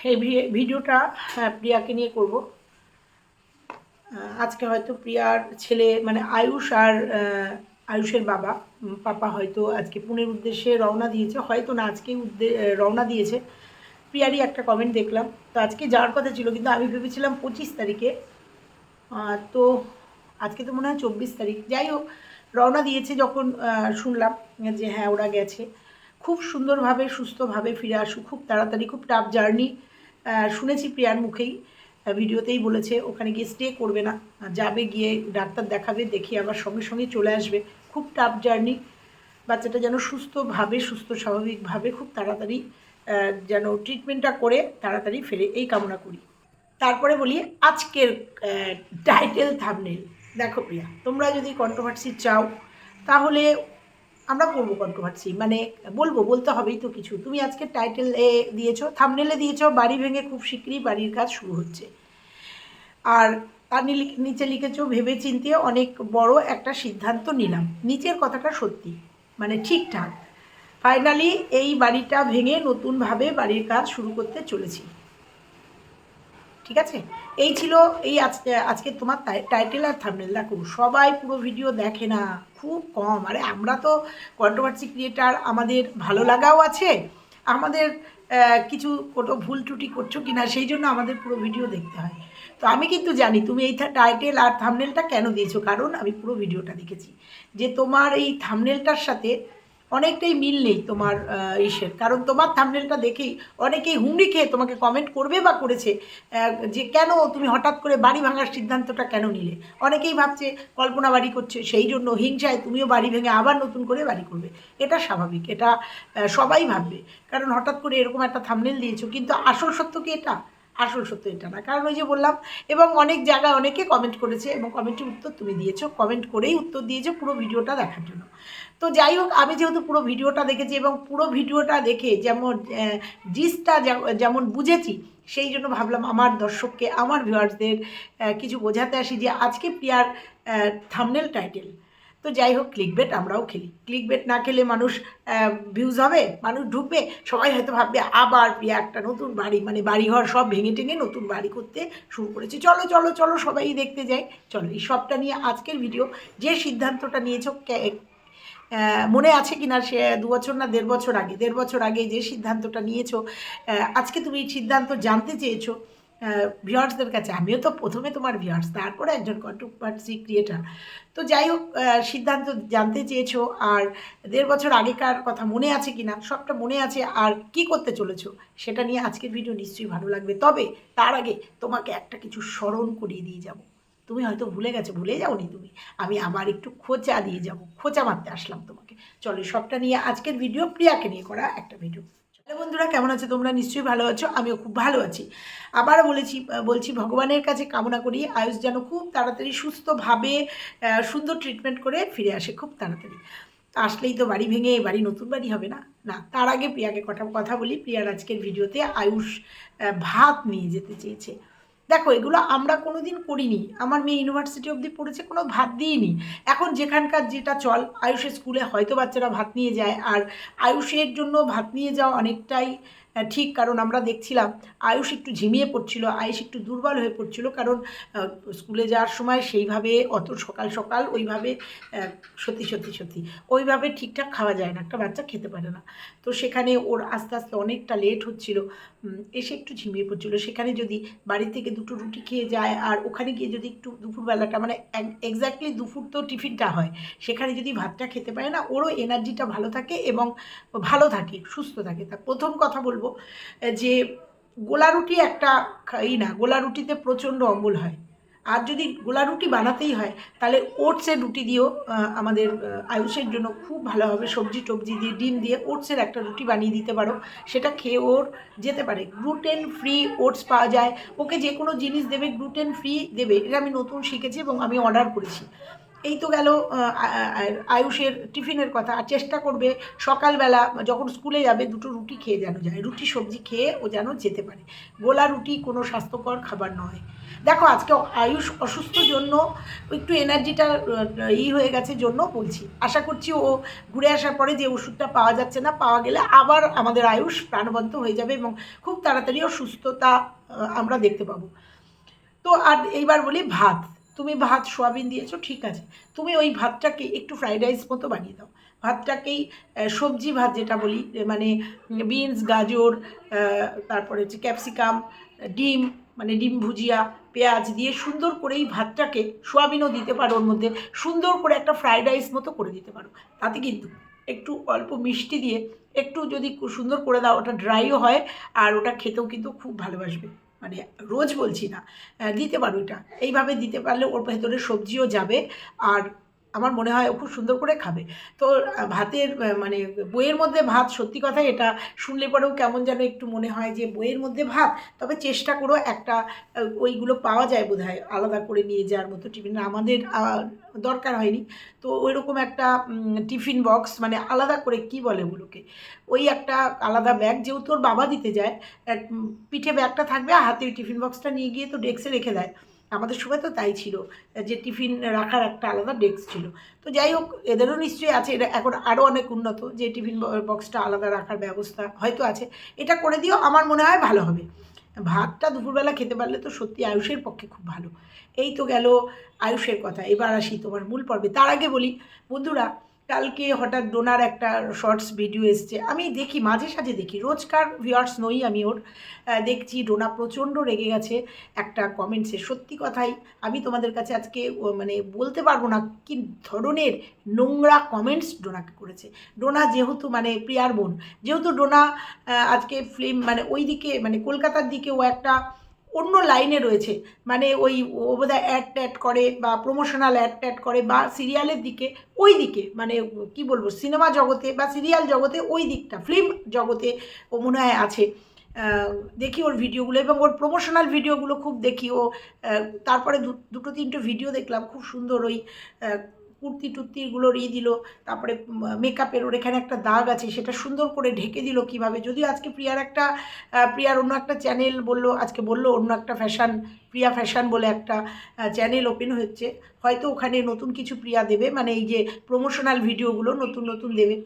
এই ভিডিওটা হ্যাঁ, প্রিয়াকে নিয়ে করব। আজকে হয়তো প্রিয়ার ছেলে মানে আয়ুষ আর আয়ুষের বাবা পাপা হয়তো আজকে পুনের উদ্দেশ্যে রওনা দিয়েছে। হয়তো না আজকে উদ্দে রওনা দিয়েছে। প্রিয়ারই একটা কমেন্ট দেখলাম। তো আজকে যাওয়ার কথা ছিল কিন্তু আমি ভেবেছিলাম পঁচিশ তারিখে। তো আজকে তো মনে হয় চব্বিশ তারিখ। যাই হোক রওনা দিয়েছে যখন শুনলাম যে হ্যাঁ ওরা গেছে। খুব সুন্দরভাবে সুস্থভাবে ফিরে আসুক। খুব তাড়াতাড়ি খুব টাফ জার্নি শুনেছি প্রিয়ার মুখেই ভিডিওতেই বলেছে, ওখানে গিয়ে স্টে করবে না যাবে গিয়ে ডাক্তার দেখাবে দেখিয়ে আবার সঙ্গে সঙ্গে চলে আসবে। খুব টাফ জার্নি বাচ্চাটা যেন সুস্থভাবে, সুস্থ স্বাভাবিকভাবে খুব তাড়াতাড়ি যেন ট্রিটমেন্টটা করে তাড়াতাড়ি ফেরে, এই কামনা করি। তারপরে বলি, আজকের টাইটেল থামনেল দেখো প্রিয়া, তোমরা যদি কন্ট্রোভার্সি চাও, তাহলে আমরা করব কন্ট্রোভার্সি মানে বলব, বলতে হবেই তো কিছু। তুমি আজকে টাইটেল এ দিয়েছ থামনেলে দিয়েছ, বাড়ি ভেঙে খুব শীঘ্রই বাড়ির কাজ শুরু হচ্ছে। আর তার নিচে লিখেছো ভেবে চিন্তে অনেক বড় একটা সিদ্ধান্ত নিলাম। নিচের কথাটা সত্যি মানে ঠিকঠাক। ফাইনালি এই বাড়িটা ভেঙে নতুনভাবে বাড়ির কাজ শুরু করতে চলেছি। ঠিক আছে? এই ছিল এই আজকে আজকে তোমার টাইটেল আর থামনেল দেখো, সবাই পুরো ভিডিও দেখে না, খুব কম। আরে, আমরা তো কন্ট্রোভার্সি ক্রিয়েটার আমাদের ভালো লাগাও আছে। আমাদের কিছু কোনো ভুল ত্রুটি করছ কি না সেই জন্য আমাদের পুরো ভিডিও দেখতে হয়। তো আমি কিন্তু জানি তুমি এই টাইটেল আর থামনেলটা কেন দিয়েছ, কারণ আমি পুরো ভিডিওটা দেখেছি। যে তোমার এই থামনেলটার সাথে অনেকটাই মিল নেই তোমার ইসের। কারণ তোমার থামনেলটা দেখেই অনেকেই হুমড়ি খেয়ে তোমাকে কমেন্ট করবে বা করেছে যে কেন তুমি হঠাৎ করে বাড়ি ভাঙার সিদ্ধান্তটা কেন নিলে? অনেকেই ভাবছে কল্পনা বাড়ি করছে, সেই জন্য হিংসায় তুমিও বাড়ি ভেঙে আবার নতুন করে বাড়ি করবে। এটা স্বাভাবিক, এটা সবাই ভাববে। কারণ হঠাৎ করে এরকম একটা থামনেল দিয়েছ, কিন্তু আসল সত্য কি এটা? আসল সত্য এটা না। কারণ ওই যে বললাম, এবং অনেক জায়গায় অনেকে কমেন্ট করেছে, এবং কমেন্টের উত্তর তুমি দিয়েছ। কমেন্ট করেই উত্তর দিয়েছ পুরো ভিডিওটা দেখার জন্য। তো যাই হোক, আমি যেহেতু পুরো ভিডিওটা দেখেছি এবং পুরো ভিডিওটা দেখে যেমন জিসটা যেমন বুঝেছি, সেই জন্য ভাবলাম আমার দর্শককে, আমার ভিউয়ার্সদের কিছু বোঝাতে আসি যে আজকে প্রিয়ার থামনেল টাইটেল তো যাই হোক ক্লিক বেট আমরাও খেলি। ক্লিক বেট না খেলে মানুষ ভিউজ হবে, মানুষ ঢুকবে, সবাই হয়তো ভাববে আবার প্রিয়া একটা নতুন বাড়ি মানে বাড়িঘর সব ভেঙে টেঙে নতুন বাড়ি করতে শুরু করেছে। চলো চলো চলো সবাই দেখতে যাই। চলো, এই সবটা নিয়ে আজকের ভিডিও যে সিদ্ধান্তটা নিয়েছো মনে আছে কি না সে দু বছর না দেড় বছর আগে? দেড় বছর আগে যে সিদ্ধান্তটা নিয়েছো আজকে তুমি এই সিদ্ধান্ত জানতে চেয়েছো ভিউয়ার্সদের কাছে। আমিও তো প্রথমে তোমার ভিউয়ার্স তারপরে একজন কন্ট্রোভার্সি ক্রিয়েটার তো যাই হোক সিদ্ধান্ত জানতে চেয়েছো, আর দেড় বছর আগেকার কথা মনে আছে কি না সবটা মনে আছে, আর কি করতে চলেছো? সেটা নিয়ে আজকের ভিডিও নিশ্চয়ই ভালো লাগবে। তবে তার আগে তোমাকে একটা কিছু স্মরণ করিয়ে দিয়ে যাব। তুমি হয়তো ভুলে গেছো, ভুলে যাওনি তুমি। আমি আবার একটু খোঁচা দিয়ে যাব, খোঁচা মারতে আসলাম তোমাকে। চলো সবটা নিয়ে আজকের ভিডিও প্রিয়াকে নিয়ে করা একটা ভিডিও হ্যালো বন্ধুরা, কেমন আছো তোমরা? নিশ্চয়ই ভালো আছো, আমিও খুব ভালো আছি। আবারও বলেছি, বলছি, ভগবানের কাছে কামনা করি, আয়ুষ যেন খুব তাড়াতাড়ি সুস্থভাবে সুন্দর ট্রিটমেন্ট করে ফিরে আসে খুব তাড়াতাড়ি। আসলেই তো বাড়ি ভেঙে, বাড়ি নতুন বাড়ি হবে না? না, তার আগে প্রিয়াকে কথা কথা বলি। প্রিয়ার আজকের ভিডিওতে আয়ুষ ভাত নিয়ে যেতে চেয়েছে। দেখো, এগুলো আমরা কোনো দিন করিনি। আমার মেয়ে ইউনিভার্সিটি অবধি পড়েছে, কোনো ভাত দিইনি। এখন যেখানকার যেটা চল, আয়ুষের স্কুলে হয়তো বাচ্চারা ভাত নিয়ে যায়, আর আয়ুষের জন্য ভাত নিয়ে যাওয়া অনেকটাই ঠিক, কারণ আমরা দেখছিলাম আয়ুষ একটু ঝিমিয়ে পড়ছিল, আয়ুষ একটু দুর্বল হয়ে পড়ছিল, কারণ স্কুলে যাওয়ার সময় সেইভাবে অত সকাল সকাল ওইভাবে সত্যি সত্যি সত্যি ওইভাবে ঠিকঠাক খাওয়া যায় না, একটা বাচ্চা খেতে পারে না। তো সেখানে ওর আস্তে আস্তে অনেকটা লেট হচ্ছিল এসে একটু ঝিমিয়ে পড়ছিল। সেখানে যদি বাড়ি থেকে দুটো রুটি খেয়ে যায় আর ওখানে গিয়ে যদি একটু দুপুরবেলাটা মানে এক্স্যাক্টলি দুপুর তো টিফিনটা হয়, সেখানে যদি ভাতটা খেতে পারে না, ওরও এনার্জিটা ভালো থাকে এবং ভালো থাকে, সুস্থ থাকে। তা প্রথম কথা বলব আহ, যে গোলা রুটি একটা ই না গোলা রুটিতে প্রচণ্ড অম্বল হয়। আর যদি গোলা রুটি বানাতেই হয় তাহলে ওটসের রুটি দিয়েও আমাদের আয়ুষের জন্য খুব ভালো হবে। সবজি টবজি দিয়ে ডিম দিয়ে ওটসের একটা রুটি বানিয়ে দিতে পারো। সেটা খেয়ে ওর যেতে পারে। গ্লুটেন ফ্রি ওটস পাওয়া যায়। ওকে যে কোনো জিনিস দেবে গ্লুটেন ফ্রি দেবে। এটা আমি নতুন শিখেছি এবং আমি অর্ডার করেছি। এই তো গেল আয়ুষের টিফিনের কথা। আর চেষ্টা করবে সকালবেলা যখন স্কুলে যাবে, দুটো রুটি খেয়ে যেন যায়। রুটি, সবজি খেয়ে ও যেন যেতে পারে। গোলা রুটি কোনো স্বাস্থ্যকর খাবার নয়। দেখো, আজকে আয়ুষ অসুস্থ জন্য একটু এনার্জিটা ই হয়ে গেছে জন্য বলছি। আশা করছি ও ঘুরে আসার পরে যে ওষুধটা পাওয়া যাচ্ছে না, পাওয়া গেলে আবার আমাদের আয়ুষ প্রাণবন্ত হয়ে যাবে এবং খুব তাড়াতাড়ি সুস্থতা আমরা দেখতে পাবো। তো আর এইবার বলি ভাত। তুমি ভাত, সোয়াবিন দিয়েছ, ঠিক আছে। তুমি ওই ভাতটাকে একটু ফ্রাইড রাইস মতো বানিয়ে দাও। ভাতটাকেই সবজি ভাত যেটা বলি মানে বিনস গাজর তারপরে হচ্ছে ক্যাপসিকাম ডিম মানে ডিম ভুজিয়া, পেঁয়াজ দিয়ে সুন্দর করে এই ভাতটাকে সোয়াবিনও দিতে পারো ওর মধ্যে, সুন্দর করে একটা ফ্রাইড রাইস মতো করে দিতে পারো। তাতে কিন্তু একটু অল্প মিষ্টি দিয়ে একটু যদি সুন্দর করে দাও, ওটা ড্রাইও হয়, আর ওটা খেতেও কিন্তু খুব ভালোবাসবে। মানে রোজ বলছি না দিতে পারো এটা। এইভাবে দিতে পারলে ওর ভেতরে সবজিও যাবে আর আমার মনে হয় খুব সুন্দর করে খাবে। তো ভাতের মানে বইয়ের মধ্যে ভাত, সত্যি কথা এটা শুনলে পরেও কেমন যেন একটু মনে হয় যে বইয়ের মধ্যে ভাত, তবে চেষ্টা করো একটা ওইগুলো পাওয়া যায় বোধ আলাদা করে নিয়ে যাওয়ার মতো টিফিন। আমাদের দরকার হয়নি। তো ওই রকম একটা টিফিন বক্স মানে আলাদা করে কি বলে ওগুলোকে? ওই একটা আলাদা ব্যাগ, যেহেতু ওর বাবা দিতে যায় পিঠে ব্যাগটা থাকবে, আর হাতে ওই টিফিন বক্সটা নিয়ে গিয়ে তো ডেস্কে রেখে দেয়। আমাদের সময় তো তাই ছিল, যে টিফিন রাখার একটা আলাদা ডেস্ক ছিল। তো যাই হোক, এদেরও নিশ্চয়ই আছে এটা এখন আরও অনেক উন্নত, যে টিফিন বক্সটা আলাদা রাখার ব্যবস্থা হয়তো আছে। এটা করে দিও, আমার মনে হয় ভালো হবে। ভাতটা দুপুরবেলা খেতে পারলে তো সত্যি আয়ুষের পক্ষে খুব ভালো। এই তো গেল আয়ুষের কথা, এবার আসি তোমার মূল পর্বে। তার আগে বলি, বন্ধুরা কালকে হঠাৎ ডোনার একটা শর্টস ভিডিও এসছে। আমি দেখি, মাঝে সাঝে দেখি। রোজকার ভিউয়ার্স নই আমি ওর। দেখছি ডোনা প্রচণ্ড রেগে গেছে। একটা কমেন্টসে সত্যি কথাই, আমি তোমাদের কাছে আজকে মানে বলতে পারব না কি ধরনের নোংরা কমেন্টস ডোনাকে করেছে। ডোনা যেহেতু মানে প্রিয়ার বোন, যেহেতু ডোনা আজকে ফিল্ম মানে ওই দিকে মানে কলকাতার দিকে ও একটা অন্য লাইনে রয়েছে। মানে ওই ও বোধহয় অ্যাড ট্যাড করে বা প্রমোশনাল অ্যাড ট্যাড করে বা সিরিয়ালের দিকে ওই দিকে মানে কি বলব সিনেমা জগতে বা সিরিয়াল জগতে ওই দিকটা ফিল্ম জগতে ও মনে হয় আছে। দেখি ওর ভিডিওগুলো এবং ওর প্রমোশনাল ভিডিওগুলো খুব দেখি ও। তারপরে দুটো তিনটে ভিডিও দেখলাম, খুব সুন্দর ওই কুর্তি টুর্তিগুলোর ই দিল, তারপরে মেকআপের ওর এখানে একটা দাগ আছে, সেটা সুন্দর করে ঢেকে দিল কীভাবে? যদিও আজকে প্রিয়ার একটা প্রিয়ার অন্য একটা চ্যানেল বলল, আজকে বলল অন্য একটা ফ্যাশন প্রিয়া ফ্যাশন বলে একটা চ্যানেল ওপেন হচ্ছে হয়তো ওখানে নতুন কিছু প্রিয়া দেবে মানে এই যে প্রমোশনাল ভিডিওগুলো নতুন নতুন দেবে।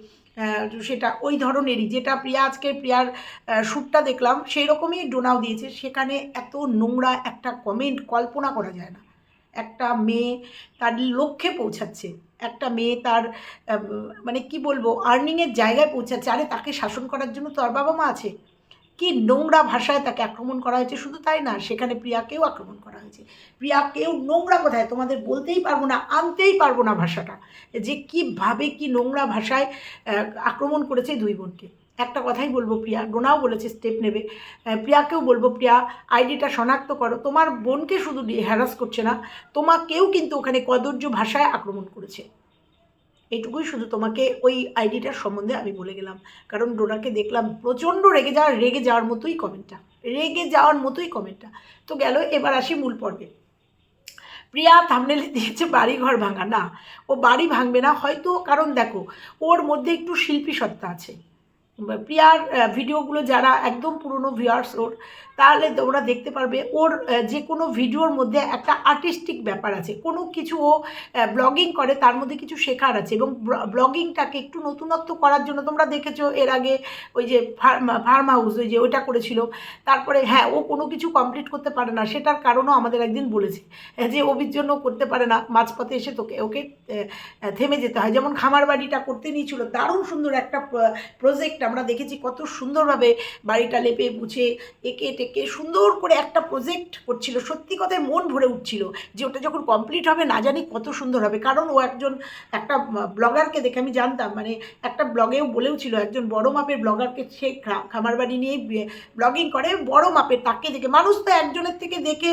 সেটা ওই ধরনেরই, যেটা প্রিয়া আজকে প্রিয়ার শ্যুটটা দেখলাম সেই রকমই ডোনাও দিয়েছে। সেখানে এত নোংরা একটা কমেন্ট কল্পনা করা যায় না। একটা মেয়ে তার লক্ষ্যে পৌঁছাচ্ছে। একটা মেয়ে তার মানে কি বলব আর্নিংয়ের জায়গায় পৌঁছাচ্ছে। আরে তাকে শাসন করার জন্য তো আর বাবা মা আছে। কি নোংরা ভাষায় তাকে আক্রমণ করা হয়েছে? শুধু তাই না, সেখানে প্রিয়াকেও আক্রমণ করা হয়েছে। প্রিয়াকেও নোংরা কথায়, তোমাদের বলতেই পারব না, আনতেই পারব না ভাষাটা। যে কীভাবে কি নোংরা ভাষায় আক্রমণ করেছে দুই বোনকে। একটা কথাই বলব প্রিয়া ডোনাও বলেছে স্টেপ নেবে। প্রিয়াকেও বলব, প্রিয়া, আইডিটা শনাক্ত করো। তোমার বোনকে শুধু হ্যারাস করছে না, তোমাকেও কিন্তু ওখানে কদর্য ভাষায় আক্রমণ করেছে। এইটুকুই শুধু তোমাকে ওই আইডিটার সম্বন্ধে আমি বলে গেলাম। কারণ ডোনাকে দেখলাম প্রচণ্ড রেগে যাওয়ার রেগে যাওয়ার মতোই কমেন্টটা রেগে যাওয়ার মতোই কমেন্টটা তো গেল, এবার আসি মূল পর্বে। প্রিয়া থামনেলে দিয়েছে বাড়ি ঘর ভাঙা। না, ও বাড়ি ভাঙবে না। হয়তো, কারণ দেখো, ওর মধ্যে একটু শিল্পী সত্তা আছে। প্রিয়ার ভিডিওগুলো যারা একদম পুরনো ভিউয়ার্স ওর তাহলে তোমরা দেখতে পারবে ওর যে কোনো ভিডিওর মধ্যে একটা আর্টিস্টিক ব্যাপার আছে। কোনো কিছু ও ব্লগিং করে, তার মধ্যে কিছু শেখার আছে এবং ব্লগিংটাকে একটু নতুনত্ব করার জন্য তোমরা দেখেছ এর আগে ওই যে ফার্ম হাউস ওই যে ওইটা করেছিল। তারপরে হ্যাঁ ও কোনো কিছু কমপ্লিট করতে পারে না। সেটার কারণও আমাদের একদিন বলেছে যে অভির জন্য করতে পারে না। মাঝপথে এসে তোকে, ওকে থেমে যেতে হয়। যেমন খামার বাড়িটা করতে নিয়েছিল, দারুণ সুন্দর একটা প্রজেক্ট আমরা দেখেছি। কত সুন্দরভাবে বাড়িটা লেপে, মুছে এঁকে টেকে সুন্দর করে একটা প্রজেক্ট করছিল, সত্যি কথায় মন ভরে উঠছিল যে ওটা যখন কমপ্লিট হবে, না জানি কত সুন্দর হবে। কারণ ও একজন, একটা ব্লগারকে দেখে আমি জানতাম মানে একটা ব্লগেও বলেও ছিল, একজন বড় মাপের ব্লগারকে সে খামার বাড়ি নিয়ে ব্লগিং করে, বড় মাপের তাকে দেখে, মানুষ তো একজনের থেকে দেখে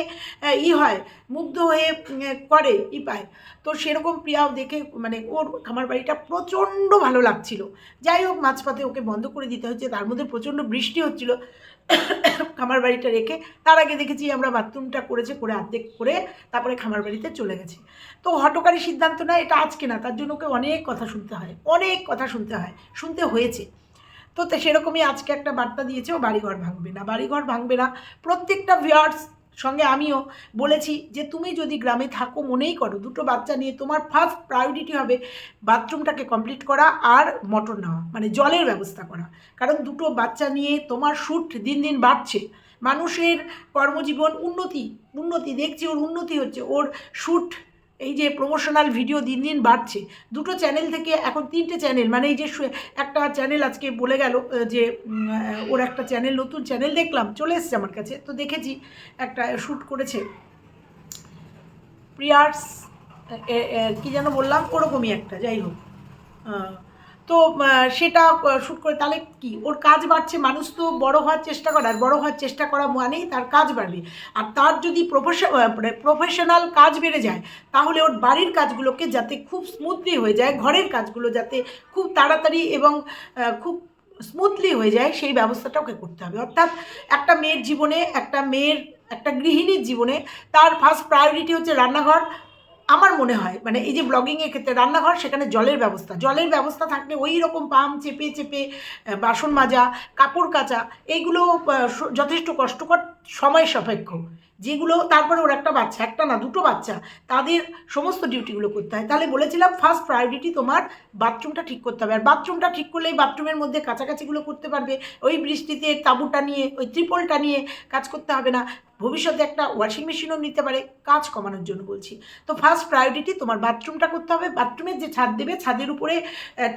ই হয়, মুগ্ধ হয়ে করে, ই পায়। তো সেরকম প্রিয়াও দেখে মানে ওর খামার বাড়িটা প্রচণ্ড ভালো লাগছিল। যাই হোক, মাঝপথে ওকে বন্ধ করে দিতে হচ্ছে তার মধ্যে প্রচণ্ড বৃষ্টি হচ্ছিল। খামার বাড়িটা রেখে, তার আগে দেখেছি আমরা বাথরুমটা করেছে করে আর্ধেক করে তারপরে খামার বাড়িতে চলে গেছি। তো হটকারী সিদ্ধান্ত না, এটা আজকে না, তার জন্য ওকে অনেক কথা শুনতে হয়, অনেক কথা শুনতে হয়, শুনতে হয়েছে। তো সেরকমই আজকে একটা বার্তা দিয়েছে, ও বাড়িঘর ভাঙবে না, বাড়িঘর ভাঙবে না। প্রত্যেকটা ভিউয়ার্স সঙ্গে আমিও বলেছি যে তুমি যদি গ্রামে থাকো, মনেই করো দুটো বাচ্চা নিয়ে তোমার ফার্স্ট প্রায়োরিটি হবে বাথরুমটাকে কমপ্লিট করা আর মটর নেওয়া মানে জলের ব্যবস্থা করা। কারণ দুটো বাচ্চা নিয়ে তোমার শ্যুট দিন দিন বাড়ছে। মানুষের কর্মজীবন উন্নতি উন্নতি, দেখছি ওর উন্নতি হচ্ছে। ওর শ্যুট এই যে প্রমোশনাল ভিডিও দিন দিন বাড়ছে, দুটো চ্যানেল থেকে এখন তিনটে চ্যানেল মানে এই যে একটা চ্যানেল আজকে বলে গেল যে ওর একটা চ্যানেল নতুন চ্যানেল দেখলাম, চলে এসছে আমার কাছে, তো দেখেছি, একটা শ্যুট করেছে। প্রিয়ার্স কি যেন বললাম, ওরকমই একটা, যাই হোক তো সেটা শ্যুট করে, তাহলে কি? ওর কাজ বাড়ছে, মানুষ তো বড় হওয়ার চেষ্টা করে, আর বড় হওয়ার চেষ্টা করা মানেই তার কাজ বাড়বে। আর তার যদি প্রফেশন প্রফেশনাল কাজ বেড়ে যায়, তাহলে ওর বাড়ির কাজগুলোকে যাতে খুব স্মুথলি হয়ে যায়, ঘরের কাজগুলো যাতে খুব তাড়াতাড়ি এবং খুব স্মুথলি হয়ে যায়, সেই ব্যবস্থাটা ওকে করতে হবে। অর্থাৎ একটা মেয়ের জীবনে, একটা মেয়ের, একটা গৃহিণীর জীবনে তার ফার্স্ট প্রায়োরিটি হচ্ছে রান্নাঘর আমার মনে হয় মানে এই যে ব্লগিংয়ের ক্ষেত্রে রান্নাঘর সেখানে জলের ব্যবস্থা জলের ব্যবস্থা থাকলে ওই রকম পাম্প চেপে চেপে বাসন মাজা, কাপড় কাচা, এইগুলো যথেষ্ট কষ্টকর সময় সাপেক্ষ। যেগুলো তারপরে ওর একটা বাচ্চা, একটা না, দুটো বাচ্চা, তাদের সমস্ত ডিউটিগুলো করতে হয়। তাহলে বলেছিলাম ফার্স্ট প্রায়োরিটি তোমার বাথরুমটা ঠিক করতে হবে। আর বাথরুমটা ঠিক করলেই বাথরুমের মধ্যে কাছাকাছিগুলো করতে পারবে। ওই বৃষ্টিতে তাঁবুটা নিয়ে, ওই ত্রিপলটা নিয়ে কাজ করতে হবে না। ভবিষ্যতে একটা ওয়াশিং মেশিনও নিতে পারে, কাজ কমানোর জন্য বলছি। তো ফার্স্ট প্রায়োরিটি তোমার বাথরুমটা করতে হবে। বাথরুমের যে ছাদ দেবে, ছাদের উপরে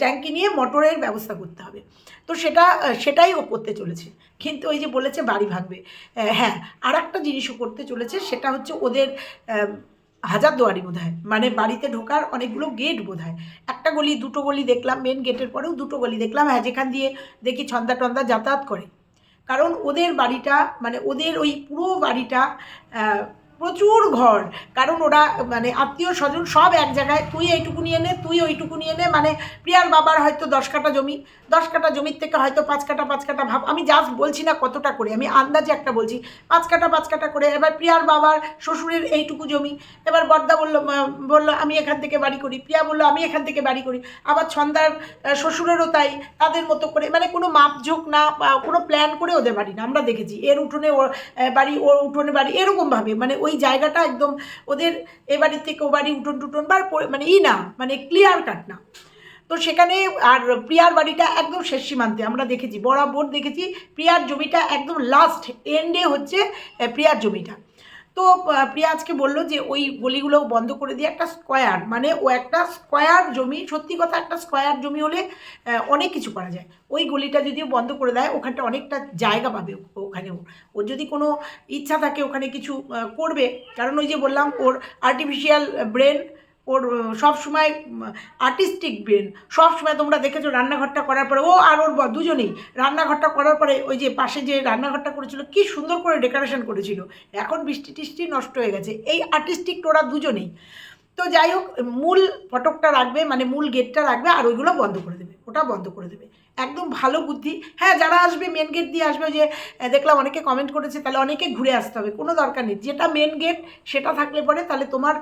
ট্যাঙ্কি নিয়ে মোটরের ব্যবস্থা করতে হবে। তো সেটা সেটাই ও করতে চলেছে। কিন্তু ওই যে বলেছে বাড়ি ভাগবে। হ্যাঁ আর একটা জিনিসও করতে চলেছে, সেটা হচ্ছে ওদের হাজারদুয়ারি বোধ হয় মানে বাড়িতে ঢোকার অনেকগুলো গেট বোধ হয় একটা গলি, দুটো গলি দেখলাম মেন গেটের পরেও দুটো গলি দেখলাম। হ্যাঁ যেখান দিয়ে দেখি ছন্দা টন্দা যাতায়াত করে। কারণ ওদের বাড়িটা মানে ওদের ওই পুরো বাড়িটা প্রচুর ঘর। কারণ ওরা মানে আত্মীয় স্বজন সব এক জায়গায় তুই এইটুকু নিয়ে নে তুই ওইটুকু নিয়ে নে মানে প্রিয়ার বাবার হয়তো দশ কাটা জমি দশ কাটা জমির থেকে হয়তো পাঁচ কাটা পাঁচ কাটা ভাব আমি জাস্ট বলছি না কতটা করে আমি আন্দাজে একটা বলছি পাঁচ কাটা পাঁচ কাটা করে এবার প্রিয়ার বাবার শ্বশুরের এইটুকু জমি এবার বর্দা বলল বলল আমি এখান থেকে বাড়ি করি। প্রিয়া বলল আমি এখান থেকে বাড়ি করি। আবার ছন্দার শ্বশুরেরও তাই তাদের মতো করে মানে কোনো মাপঝোঁক না কোনো প্ল্যান করে ওদের বাড়ি না আমরা দেখেছি। এর উঠোনে আহ, বাড়ি ওর উঠোনে বাড়ি এরকমভাবে মানে ওই জায়গাটা একদম ওদের এ বাড়ির থেকে ও বাড়ি উঠোন টুটন বা মানে ই না মানে ক্লিয়ার কাট না। তো সেখানে আর প্রিয়ার বাড়িটা একদম শেষ সীমান্তে, আমরা দেখেছি, বরাবর দেখেছি, প্রিয়ার জমিটা একদম লাস্ট এন্ডে হচ্ছে প্রিয়ার জমিটা। তো প্রিয়া আজকে বলল যে ওই গলিগুলো বন্ধ করে দিয়ে একটা স্কোয়ার মানে ও একটা স্কোয়ার জমি, সত্যি কথা একটা স্কোয়ার জমি হলে অনেক কিছু করা যায়। ওই গলিটা যদিও বন্ধ করে দেয়, ওখানটা অনেকটা জায়গা পাবে ওখানে ওর যদি কোনো ইচ্ছা থাকে ওখানে কিছু করবে, কারণ ওই যে বললাম ওর আর্টিফিশিয়াল ব্রেন ওর সবসময় আর্টিস্টিক ব্রেন সবসময় তোমরা দেখেছ রান্নাঘরটা করার পরে, ও আর ওর দুজনেই রান্নাঘরটা করার পরে, ওই যে পাশে যে রান্নাঘরটা করেছিল, কি সুন্দর করে ডেকোরেশন করেছিল। এখন বৃষ্টি টিষ্টি নষ্ট হয়ে গেছে। এই আর্টিস্টিক ওরা দুজনেই। তো যাই হোক, মূল ফটকটা রাখবে মানে মূল গেটটা রাখবে, আর ওইগুলো বন্ধ করে দেবে। ওটা বন্ধ করে দেবে। একদম ভালো বুদ্ধি। হ্যাঁ যারা আসবে মেন গেট দিয়ে আসবে, যে দেখলাম অনেকে কমেন্ট করেছে, তাহলে অনেকে ঘুরে আসতে হবে, কোনো দরকার নেই। যেটা মেন গেট সেটা থাকলে পরে তাহলে তোমার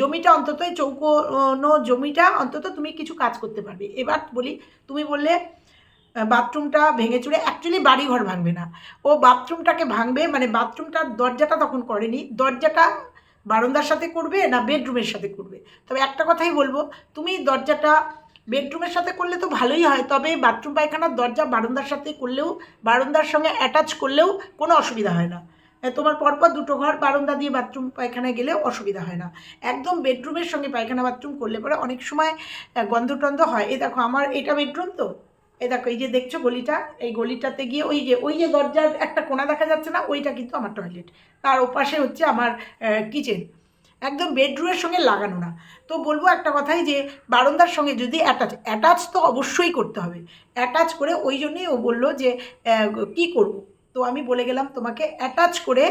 জমিটা অন্তত চৌকোনো জমিটা অন্তত তুমি কিছু কাজ করতে পারবে। এবার বলি, তুমি বললে বাথরুমটা ভেঙে চুরে অ্যাকচুয়ালি বাড়িঘর ভাঙবে না। ও বাথরুমটাকে ভাঙবে মানে বাথরুমটার দরজাটা তখন করেনি। দরজাটা বারান্দার সাথে করবে না বেডরুমের সাথে করবে। তবে একটা কথাই বলব, তুমি দরজাটা বেডরুমের সাথে করলে তো ভালোই হয়, তবে বাথরুম পায়খানার দরজা বারান্দার সাথে করলেও, বারান্দার সঙ্গে অ্যাটাচ করলেও কোনো অসুবিধা হয় না। তোমার পরপর দুটো ঘর বারান্দা দিয়ে বাথরুম পায়খানায় গেলে অসুবিধা হয় না। একদম বেডরুমের সঙ্গে পায়খানা বাথরুম করলে পরে অনেক সময় গন্ধ টন্ধ হয়। এই দেখো আমার এটা বেডরুম তো। এই দেখো, এই যে দেখছ গলিটা, এই গলিটাতে গিয়ে ওই যে ওই যে দরজার একটা কোণা দেখা যাচ্ছে না, ওইটা কিন্তু আমার টয়লেট তার ওপাশে হচ্ছে আমার কিচেন একদম বেডরুমের সঙ্গে লাগানো না। তো বলব একটা কথাই যে, বারান্দার সঙ্গে যদি অ্যাটাচ অ্যাটাচ তো অবশ্যই করতে হবে। অ্যাটাচ করে ওই জন্যই ও বলল যে কি করব? তো আমি বলে গেলাম তোমাকে অ্যাটাচ করে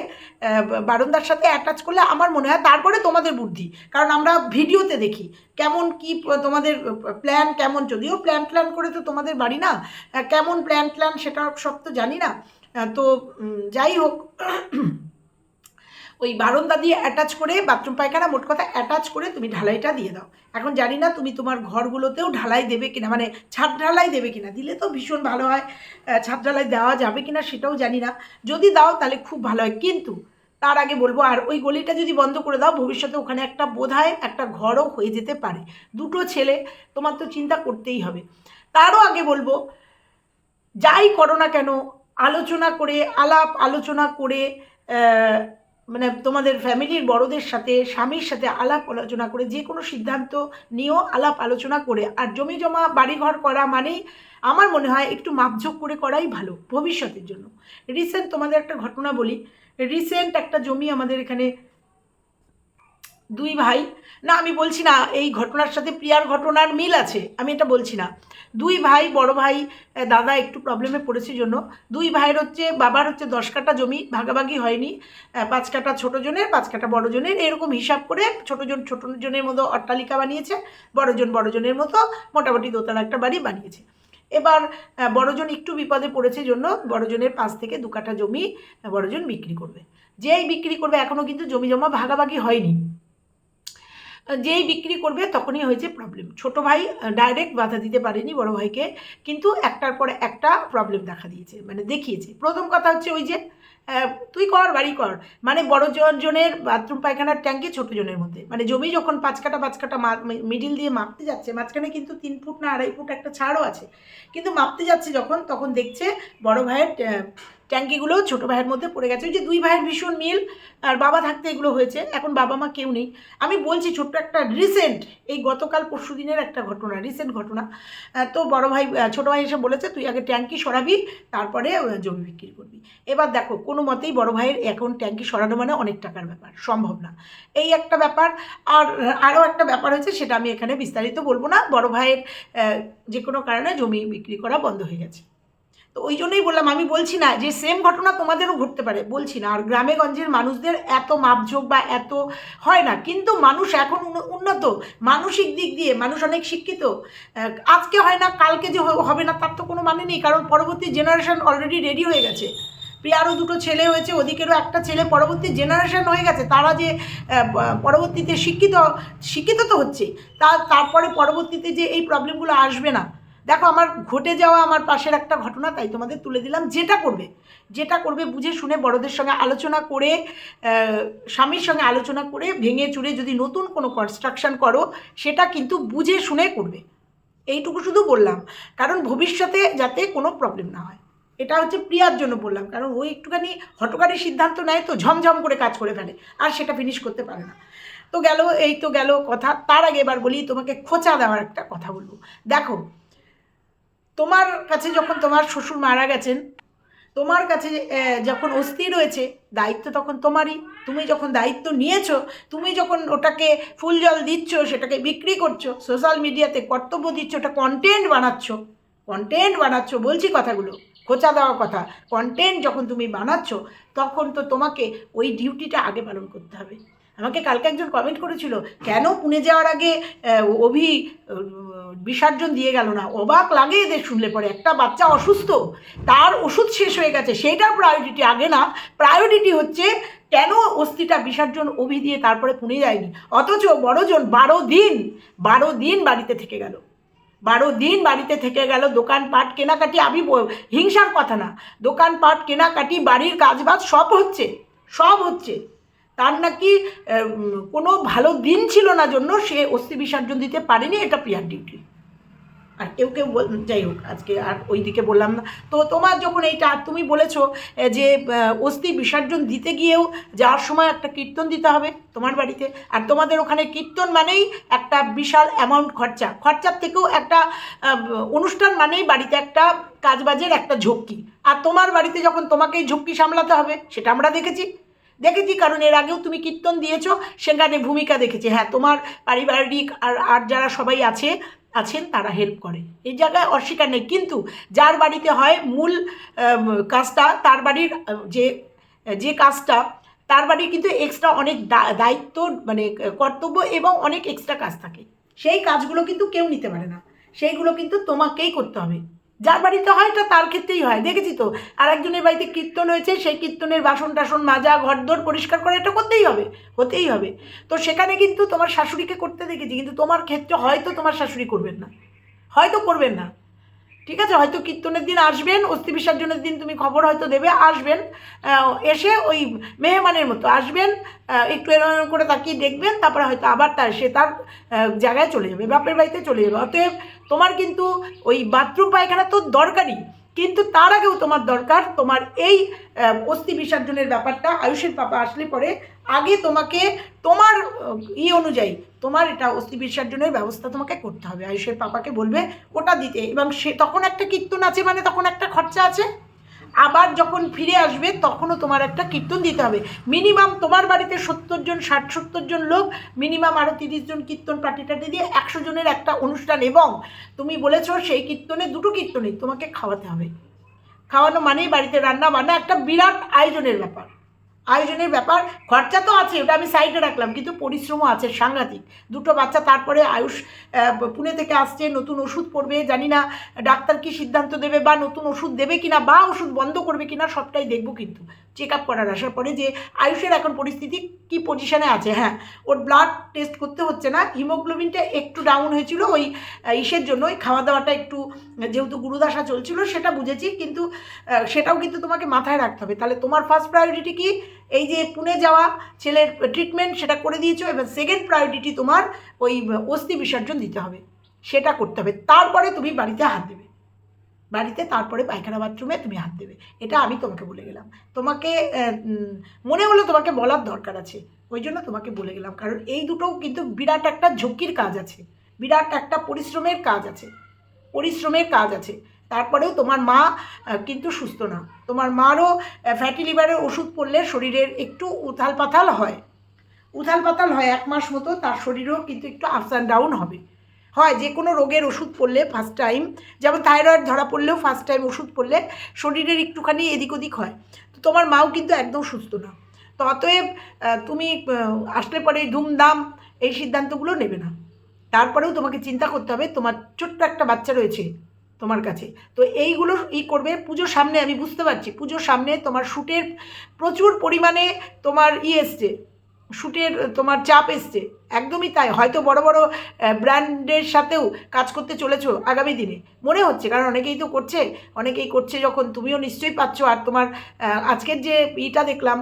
বারান্দার সাথে অ্যাটাচ করলে আমার মনে হয় তারপরে তোমাদের বুদ্ধি। কারণ আমরা ভিডিওতে দেখি কেমন কি তোমাদের প্ল্যান কেমন। যদিও প্ল্যান প্ল্যান করে তো তোমাদের বাড়ি না কেমন প্ল্যান প্ল্যান সেটা সব তো জানি না। তো যাই হোক ওই বারান্দা দিয়ে অ্যাটাচ করে বাথরুম পায়খানা মোট কথা অ্যাটাচ করে তুমি ঢালাইটা দিয়ে দাও। এখন জানি না তুমি তোমার ঘরগুলোতেও ঢালাই দেবে কিনা মানে ছাদ ঢালাই দেবে কিনা। দিলে তো ভীষণ ভালো হয় ছাদ ঢালাই দেওয়া যাবে কিনা সেটাও জানি না। যদি দাও তাহলে খুব ভালো হয়। কিন্তু তার আগে বলব, আর ওই গলিটা যদি বন্ধ করে দাও, ভবিষ্যতে ওখানে একটা বোধহয় একটা ঘরও হয়ে যেতে পারে। দুটো ছেলে, তোমার তো চিন্তা করতেই হবে। তারও আগে বলব, যাই করো না কেন, আলোচনা করে, আলাপ আলোচনা করে মানে তোমাদের ফ্যামিলির বড়দের সাথে, স্বামীর সাথে আলাপ আলোচনা করে, যে কোনো সিদ্ধান্ত নিয়েও আলাপ আলোচনা করে, আর জমি জমা, বাড়িঘর করা মানেই আমার মনে হয় একটু মাপঝোক করে করাই ভালো ভবিষ্যতের জন্য। রিসেন্ট তোমাদের একটা ঘটনা বলি। রিসেন্ট একটা জমি আমাদের এখানে দুই ভাই। না, আমি বলছি না, এই ঘটনার সাথে প্রিয়ার ঘটনার মিল আছে, আমি এটা বলছি না। দুই ভাই, বড় ভাই দাদা একটু প্রবলেমে পড়েছে জন্য। দুই ভাইয়ের হচ্ছে, বাবার হচ্ছে দশ কাটা জমি, ভাগাভাগি হয়নি। পাঁচ কাটা ছোটো জনের, পাঁচ কাটা বড় জনের, এরকম হিসাব করে ছোটো জন ছোটো জনের মতো অট্টালিকা বানিয়েছে বড়জন বড় জনের মতো মোটামুটি দোতলা একটা বাড়ি বানিয়েছে। এবার বড়জন একটু বিপদে পড়েছে জন্য বড়জনের পাঁচ থেকে দু কাঠা জমি বড়জন বিক্রি করবে। যেই বিক্রি করবে এখনও কিন্তু জমি জমা ভাগাভাগি হয়নি। যেই বিক্রি করবে তখনই হয়েছে প্রবলেম ছোট ভাই ডাইরেক্ট বাধা দিতে পারেনি বড় ভাইকে, কিন্তু একটার পরে একটা প্রবলেম দেখা দিয়েছে মানে দেখিয়েছে। প্রথম কথা হচ্ছে ওই যে তুই কর, বাড়ি কর। মানে বড় জন- জনের বাথরুম পায়খানার ট্যাঙ্কি ছোট জনের মধ্যে। মানে জমি যখন পাঁচ কাটা পাঁচ কাটা মিডিল দিয়ে মাপতে যাচ্ছে, মাঝখানে কিন্তু তিন ফুট না আড়াই ফুট একটা ছাড়ও আছে। কিন্তু মাপতে যাচ্ছে যখন, তখন দেখছে বড় ভাইয়ের আহ, ট্যাঙ্কিগুলো ছোট ভাইয়ের মধ্যে পড়ে গেছে। ওই যে দুই ভাইয়ের ভীষণ মিল আর বাবা থাকতে এগুলো হয়েছে। এখন বাবা মা কেউ নেই। আমি বলছি ছোট্ট একটা রিসেন্ট এই গতকাল পরশু দিনের একটা ঘটনা রিসেন্ট ঘটনা। তো বড় ভাই ছোটো ভাই এসে বলেছে তুই আগে ট্যাঙ্কি সরাবি তারপরে জমি বিক্রি করবি। এবার দেখো কোনো মতেই বড় ভাইয়ের এখন ট্যাঙ্কি সরানো মানে অনেক টাকার ব্যাপার সম্ভব না। এই একটা ব্যাপার আর আরও একটা ব্যাপার হয়েছে সেটা আমি এখানে বিস্তারিত বলব না। বড় ভাইয়ের যে কোনো কারণে জমি বিক্রি করা বন্ধ হয়ে গেছে। তো ওই জন্যই বললাম, আমি বলছি না যে সেম ঘটনা তোমাদেরও ঘটতে পারে, বলছি না। আর গ্রামে গঞ্জের মানুষদের এত মাপঝোক বা এত হয় না, কিন্তু মানুষ এখন উন্ন- উন্নত, মানসিক দিক দিয়ে মানুষ অনেক শিক্ষিত। আজকে হয় না, কালকে যে হবে না, তার তো কোনো মানে নেই, কারণ পরবর্তী জেনারেশন অলরেডি রেডি হয়ে গেছে। প্রিয়ারও দুটো ছেলে হয়েছে, ওদিকেরও একটা ছেলে, পরবর্তী জেনারেশন হয়ে গেছে, তারা যে পরবর্তীতে শিক্ষিত শিক্ষিত তো হচ্ছেই তার তারপরে পরবর্তীতে যে এই প্রবলেমগুলো আসবে না দেখো, আমার ঘটে যাওয়া আমার পাশের একটা ঘটনা, তাই তোমাদের তুলে দিলাম। যেটা করবে যেটা করবে বুঝে শুনে বড়দের সঙ্গে আলোচনা করে স্বামীর সঙ্গে আলোচনা করে, ভেঙে চুরে যদি নতুন কোনো কনস্ট্রাকশন করো, সেটা কিন্তু বুঝে শুনে করবে। এইটুকু শুধু বললাম। কারণ ভবিষ্যতে যাতে কোনো প্রবলেম না হয়। এটা হচ্ছে প্রিয়ার জন্য বললাম। কারণ ওই একটুখানি হটকারী সিদ্ধান্ত নেয় তো ঝমঝম করে কাজ করে ফেলে, আর সেটা ফিনিশ করতে পারে না। তো গেল, এই তো গেল কথা। তার আগে এবার বলি, তোমাকে খোঁচা দেওয়ার একটা কথা বলব। দেখো তোমার কাছে যখন তোমার শ্বশুর মারা গেছেন, তোমার কাছে যখন অস্থি রয়েছে, দায়িত্ব তখন তোমারই। তুমি যখন দায়িত্ব নিয়েছো, তুমি যখন ওটাকে ফুল জল দিচ্ছ, সেটাকে বিক্রি করছ, সোশ্যাল মিডিয়াতে কর্তব্য দিচ্ছ, ওটা কন্টেন্ট বানাচ্ছ কন্টেন্ট বানাচ্ছ, বলছি কথাগুলো, খোঁচা দেওয়া কথা কন্টেন্ট যখন তুমি বানাচ্ছ, তখন তো তোমাকে ওই ডিউটিটা আগে পালন করতে হবে। আমাকে কালকে একজন কমেন্ট করেছিল, কেন পুনে যাওয়ার আগে অভি বিসর্জন দিয়ে গেল না? অবাক লাগে এদের শুনলে পরে। একটা বাচ্চা অসুস্থ, তার ওষুধ শেষ হয়ে গেছে। সেইটার প্রায়োরিটি আগে না প্রায়োরিটি হচ্ছে কেন অস্থিটা বিসর্জন অভি দিয়ে তারপরে পুনে যায়নি? অথচ বড়জন বারো দিন বারো দিন বাড়িতে থেকে গেল। বারো দিন বাড়িতে থেকে গেল, দোকানপাট, কেনাকাটি, আমি হিংসার কথা না। দোকানপাট, কেনাকাটি, বাড়ির কাজবাজ সব হচ্ছে সব হচ্ছে। তার নাকি কোনো ভালো দিন ছিল না জন্য সে অস্থি বিসর্জন দিতে পারেনি, এটা প্রিয়ার ডিউটি। আর কেউ কেউ যাই হোক, আজকে আর ওই দিকে বললাম না। তো তোমার যখন এইটা তুমি বলেছ যে অস্থি বিসর্জন দিতে গিয়েও যাওয়ার সময় একটা কীর্তন দিতে হবে তোমার বাড়িতে। আর তোমাদের ওখানে কীর্তন মানেই একটা বিশাল অ্যামাউন্ট খরচা। খরচার থেকেও একটা অনুষ্ঠান মানেই বাড়িতে একটা কাজবাজের একটা ঝক্কি। আর তোমার বাড়িতে যখন তোমাকেই ঝক্কি সামলাতে হবে, সেটা আমরা দেখেছি। দেখেছি কারণ এর আগেও তুমি কীর্তন দিয়েছ, সেখানে ভূমিকা দেখেছি। হ্যাঁ তোমার পারিবারিক আর আর যারা সবাই আছে, আছেন, তারা হেল্প করে। এই জায়গায় অস্বীকার নেই। কিন্তু যার বাড়িতে হয় মূল কাজটা, তার বাড়ির, যে যে কাজটা, তার বাড়ির কিন্তু এক্সট্রা অনেক দায়িত্ব মানে কর্তব্য এবং অনেক এক্সট্রা কাজ থাকে। সেই কাজগুলো কিন্তু কেউ নিতে পারে না। সেইগুলো কিন্তু তোমাকেই করতে হবে। যার বাড়িতে হয় এটা তার ক্ষেত্রেই হয়, দেখেছি তো। আর একজনের বাড়িতে কীর্তন হয়েছে, সেই কীর্তনের বাসন টাসন মাজা, ঘরদোর পরিষ্কার করা, এটা করতেই হবে, হতেই হবে। তো সেখানে কিন্তু তোমার শাশুড়িকে করতে দেখেছি, কিন্তু তোমার ক্ষেত্রে হয়তো তোমার শাশুড়ি করবেন না, হয়তো করবেন না। ঠিক আছে? হয়তো কীর্তনের দিন আসবেন, অস্থি বিসর্জনের দিন তুমি খবর হয়তো দেবে, আসবেন এসে ওই মেহমানের মতো আসবেন একটু এরকম করে তাকিয়ে দেখবেন, তারপরে হয়তো আবার তার, সে তার জায়গায় চলে যাবে, বাপের বাড়িতে চলে যাবে। অতএব তোমার কিন্তু ওই বাথরুম পায়খানা তো দরকারই, কিন্তু তার আগেও তোমার দরকার, তোমার এই অস্থি বিসর্জনের ব্যাপারটা আয়ুষের পাপা আসলে পরে আগে তোমাকে, তোমার ই অনুযায়ী তোমার এটা অস্থি বিসর্জনের ব্যবস্থা তোমাকে করতে হবে। আয়ুষের পাপাকে বলবে, ওটা দিতে। এবং সে তখন একটা কীর্তন আছে মানে তখন একটা খরচা আছে। আবার যখন ফিরে আসবে, তখনও তোমার একটা কীর্তন দিতে হবে। মিনিমাম তোমার বাড়িতে সত্তর জন, ষাট, সত্তর জন লোক, মিনিমাম আরও তিরিশ জন কীর্তন পার্টি টাটি দিয়ে একশো জনের একটা অনুষ্ঠান এবং তুমি বলেছ সেই কীর্তনে দুটো কীর্তনে তোমাকে খাওয়াতে হবে। খাওয়ানো মানেই বাড়িতে রান্না বান্না, একটা বিরাট আয়োজনের ব্যাপার। আয়োজনের ব্যাপার, খরচা তো আছে, ওটা আমি সাইডে রাখলাম, কিন্তু পরিশ্রমও আছে, সাংঘাতিক। দুটো বাচ্চা, তারপরে আয়ুষ পুনে থেকে আসছে, নতুন ওষুধ পড়বে, জানি না ডাক্তার কি সিদ্ধান্ত দেবে বা নতুন ওষুধ দেবে কিনা বা ওষুধ বন্ধ করবে কিনা, সবটাই দেখব কিন্তু। চেক আপ করার আসার পরে যে আয়ুষের এখন পরিস্থিতি কি পজিশনে আছে? হ্যাঁ ওর ব্লাড টেস্ট করতে হচ্ছে না। হিমোগ্লোবিনটা একটু ডাউন হয়েছিল, ওই ইসের জন্য। ওই খাওয়া দাওয়াটা একটু, যেহেতু গুরুদাসা চলছিল, সেটা বুঝেছি। কিন্তু সেটাও কিন্তু তোমাকে মাথায় রাখতে হবে। তাহলে তোমার ফার্স্ট প্রায়োরিটি কি? এই যে পুনে যাওয়া, ছেলের ট্রিটমেন্ট সেটা করে দিয়েছ, এবার সেকেন্ড প্রায়োরিটি তোমার ওই অস্থি বিসর্জন দিতে হবে। সেটা করতে হবে। তারপরে তুমি বাড়িতে হাত দেবে। বাড়িতে, তারপরে পায়খানা বাথরুমে তুমি হাত দেবে। এটা আমি তোমাকে বলে গেলাম। তোমাকে মনে হলো তোমাকে বলার দরকার আছে। ওই জন্য তোমাকে বলে গেলাম। কারণ এই দুটোও কিন্তু বিরাট একটা ঝুঁকির কাজ আছে। বিরাট একটা পরিশ্রমের কাজ আছে। পরিশ্রমের কাজ আছে। তারপরেও তোমার মা কিন্তু সুস্থ না। তোমার মারও ফ্যাটি লিভারের ওষুধ পড়লে শরীরের একটু উথাল পাথাল হয়। উথাল পাতাল হয় এক মাস মতো, তার শরীরও কিন্তু একটু আপস অ্যান্ড ডাউন হবে। হয় যে কোনো রোগের ওষুধ পড়লে ফার্স্ট টাইম যেমন থাইরয়েড ধরা পড়লেও ফার্স্ট টাইম ওষুধ পড়লে শরীরের একটুখানি এদিক ওদিক হয়। তো তোমার মাও কিন্তু একদম সুস্থ না। তো অতএব তুমি আসলে পরে ধুমধাম এই সিদ্ধান্তগুলো নেবে না। তারপরেও তোমাকে চিন্তা করতে হবে, তোমার ছোট্ট একটা বাচ্চা রয়েছে তোমার কাছে। তো এইগুলো ই করবে, পুজোর সামনে আমি বুঝতে পারছি, পুজোর সামনে তোমার শ্যুটের প্রচুর পরিমাণে তোমার ই এসছে। শ্যুটের তোমার চাপ এসছে। একদমই তাই। হয়তো বড় বড় ব্র্যান্ডের সাথেও কাজ করতে চলেছো আগামী দিনে। মনে হচ্ছে, কারণ অনেকেই তো করছে, অনেকেই করছে যখন তুমিও নিশ্চয়ই পাচ্ছ। আর তোমার আজকের যে ইটা দেখলাম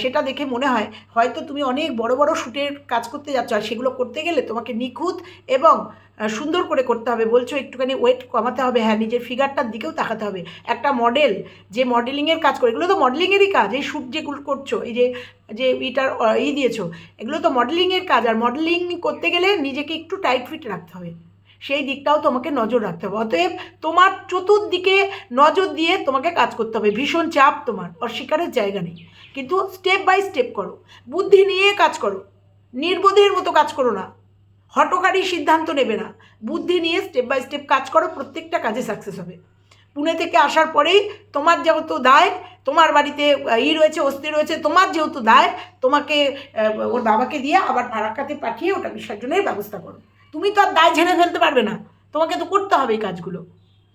সেটা দেখে মনে হয়, হয়তো তুমি অনেক বড় বড় শ্যুটের কাজ করতে যাচ্ছ। আর সেগুলো করতে গেলে তোমাকে নিখুঁত এবং সুন্দর করে করতে হবে। বলছো একটুখানি ওয়েট কমাতে হবে। হ্যাঁ নিজের ফিগারটার দিকেও তাকাতে হবে। একটা মডেল যে মডেলিংয়ের কাজ করে, এগুলো তো মডেলিংয়েরই কাজ। এই শ্যুট যেগুলো করছ, এই যে যে ইটার ই দিয়েছ, এগুলো তো মডেলিংয়ের কাজ। আর মডেলিং করতে গেলে নিজেকে একটু টাইট ফিট রাখতে হবে। সেই দিকটাও তোমাকে নজর রাখতে হবে। অতএব তোমার চতুর্দিকে নজর দিয়ে তোমাকে কাজ করতে হবে। ভীষণ চাপ তোমার অস্বীকারের জায়গা নেই। কিন্তু স্টেপ বাই স্টেপ করো। বুদ্ধি নিয়ে কাজ করো। নির্বোধের মতো কাজ করো না। হটকারী সিদ্ধান্ত নেবে না। বুদ্ধি নিয়ে স্টেপ বাই স্টেপ কাজ করো, প্রত্যেকটা কাজে সাকসেস হবে। পুনে থেকে আসার পরেই তোমার যেহেতু দায়, তোমার বাড়িতে ই রয়েছে অস্থি রয়েছে, তোমার যেহেতু দায়, তোমাকে ওর বাবাকে দিয়ে আবার ফারাক্কাতে পাঠিয়ে ওটা বিসর্জনের ব্যবস্থা করো। তুমি তো আর দায় ঝেড়ে ফেলতে পারবে না। তোমাকে তো করতে হবে এই কাজগুলো।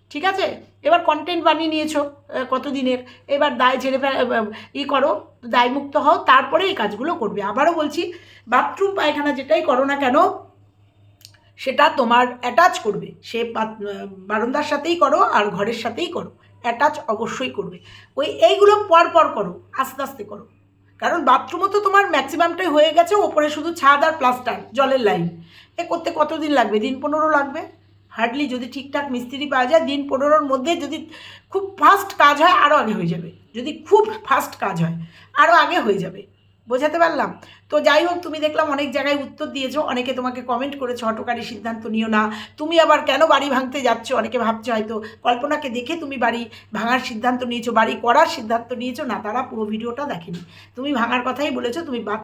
ঠিক আছে? এবার কন্টেন্ট বানিয়ে নিয়েছো কতদিনের? এবার দায় ঝেড়ে ফে- ই করো, দায়মুক্ত হও, তারপরে এই কাজগুলো করবে। আবারও বলছি বাথরুম পায়খানা যেটাই করো না কেন সেটা তোমার অ্যাটাচ করবে। সে বারান্দার সাথেই করো আর ঘরের সাথেই করো। অ্যাটাচ অবশ্যই করবে। ওই এইগুলো পর পর করো, আস্তে আস্তে করো। কারণ বাথরুমও তো তোমার ম্যাক্সিমামটাই হয়ে গেছে, ওপরে শুধু ছাদ আর প্লাস্টার জলের লাইন এ করতে কতদিন লাগবে? দিন পনেরো লাগবে? হার্ডলি যদি ঠিকঠাক মিস্ত্রি পাওয়া যায়, দিন পনেরোর মধ্যে যদি খুব ফাস্ট কাজ হয় আরও আগে হয়ে যাবে। যদি খুব ফাস্ট কাজ হয় আরও আগে হয়ে যাবে। বোঝাতে পারলাম। তো যাই হোক, তুমি দেখলাম অনেক জায়গায় উত্তর দিয়েছ, অনেকে তোমাকে কমেন্ট করেছ, হটকারী সিদ্ধান্ত নিও না। তুমি আবার কেন বাড়ি ভাঙতে যাচ্ছ? অনেকে ভাবছ হয়তো কল্পনাকে দেখে তুমি বাড়ি ভাঙার সিদ্ধান্ত নিয়েছো, বাড়ি করার সিদ্ধান্ত নিয়েছো। না, তারা পুরো ভিডিওটা দেখেনি। তুমি ভাঙার কথাই বলেছ, তুমি